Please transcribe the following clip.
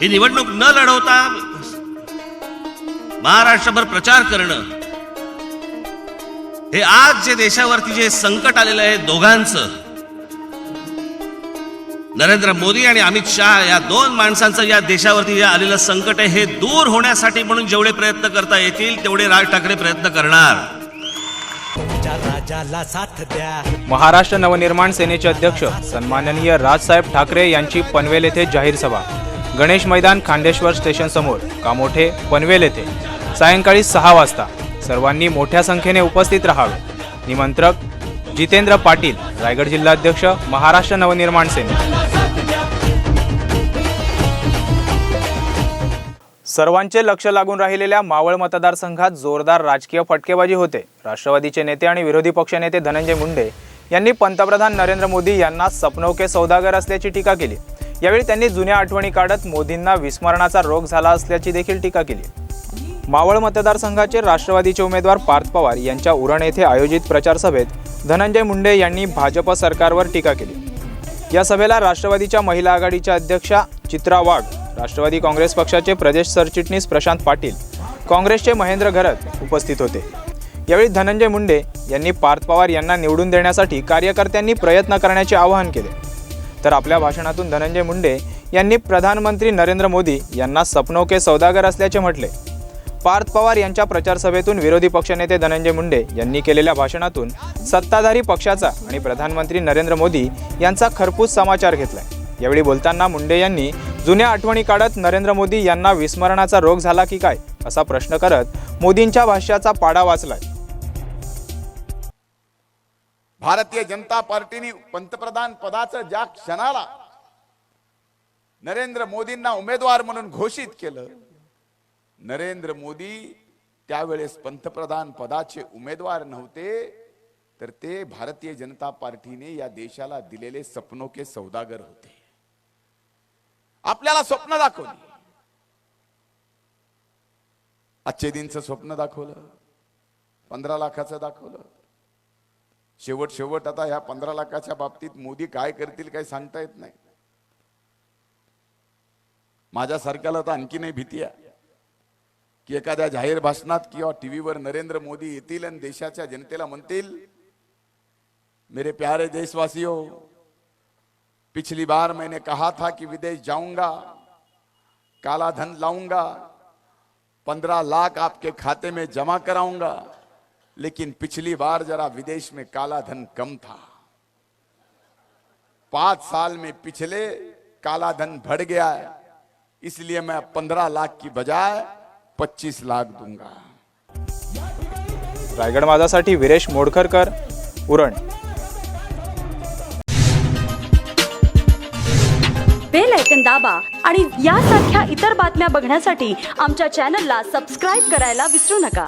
ही निवडणूक न लढवता महाराष्ट्रभर प्रचार करणं हे आज जे देशावरती जे संकट आलेलं आहे दोघांचं नरेंद्र मोदी आणि अमित शहा या दोन माणसांचं या देशावरती जे आलेलं संकट आहे हे दूर होण्यासाठी म्हणून जेवढे प्रयत्न करता येतील तेवढे राज ठाकरे प्रयत्न करणार. महाराष्ट्र नवनिर्माण सेनेचे अध्यक्ष सन्माननीय राजसाहेब ठाकरे यांची पनवेल येथे जाहीर सभा. गणेश मैदान खांडेश्वर स्टेशन समोर कामोठे पनवेल येथे सायंकाळी सहा वाजता सर्वांनी मोठ्या संख्येने उपस्थित राहावे. निमंत्रक जितेंद्र पाटील रायगड जिल्हाध्यक्ष महाराष्ट्र नवनिर्माण सेने. सर्वांचे लक्ष लागून राहिलेल्या मावळ मतदारसंघात जोरदार राजकीय फटकेबाजी होते. राष्ट्रवादीचे नेते आणि विरोधी पक्षनेते धनंजय मुंडे यांनी पंतप्रधान नरेंद्र मोदी यांना सपनोके सौदागर असल्याची टीका केली. यावेळी त्यांनी जुन्या आठवणी काढत मोदींना विस्मरणाचा रोग झाला असल्याची देखील टीका केली मावळ मतदारसंघाचे राष्ट्रवादीचे उमेदवार पार्थ पवार यांच्या उरण येथे आयोजित प्रचार सभेत धनंजय मुंडे यांनी भाजप सरकारवर टीका केली. या सभेला राष्ट्रवादीच्या महिला आघाडीच्या अध्यक्षा चित्रा वाघ राष्ट्रवादी काँग्रेस पक्षाचे प्रदेश सरचिटणीस प्रशांत पाटील काँग्रेसचे महेंद्र घरत उपस्थित होते. यावेळी धनंजय मुंडे यांनी पार्थ पवार यांना निवडून देण्यासाठी कार्यकर्त्यांनी प्रयत्न करण्याचे आवाहन केले. तर आपल्या भाषणातून धनंजय मुंडे यांनी प्रधानमंत्री नरेंद्र मोदी यांना सपनोके सौदागर असल्याचे म्हटले. पार्थ पवार यांच्या प्रचार सभेतून विरोधी पक्षनेते धनंजय मुंडे यांनी केलेल्या भाषणातून सत्ताधारी पक्षाचा आणि प्रधानमंत्री नरेंद्र मोदी यांचा खरपूस समाचार घेतलाय. यावेळी बोलताना मुंडे यांनी जुन्या आठवणी काढत नरेंद्र मोदी यांना विस्मरणाचा रोग झाला की काय? असा प्रश्न करत मोदींच्या भाष्याचा पाडा वाचलाय. भारतीय जनता पार्टीने पंतप्रधान पदाचं ज्या क्षणाला नरेंद्र मोदींना उमेदवार म्हणून घोषित केलं नरेंद्र मोदी त्यावेळेस पंतप्रधान पदाचे उमेदवार नव्हते तर ते भारतीय जनता पार्टीने या देशाला दिलेले सपनोके सौदागर होते. आपल्याला स्वप्न दाखवली. आजचे दिनचं स्वप्न दाखवलं पंधरा लाखाचं दाखवलं. शेवट शेवट आता ह्या पंधरा लाखाच्या बाबतीत मोदी काय करतील काय सांगता येत नाही. माझ्यासारख्याला तर आणखी नाही भीती आहे. की एखाद्या जाहीर भाषणात किंवा टीव्हीवर नरेंद्र मोदी येतील आणि देशाच्या जनतेला म्हणतील मेरे प्यारे देशवासियों पिछली बार मैंने कहा था कि विदेश जाऊंगा काला धन लाऊंगा पंद्रह लाख आपके खाते में जमा कराऊंगा लेकिन पिछली बार जरा विदेश में काला धन कम था। पांच साल में पिछले काला धन बढ़ गया है इसलिए मैं पंद्रह लाख की बजाय पच्चीस लाख दूंगा। रायगड माझासाठी विरेश मोडखरकर उरण। बेल ऐकन दाबा आणि यासारख्या इतर बातम्या बघण्यासाठी आमच्या चॅनलला सबस्क्राईब करायला विसरू नका.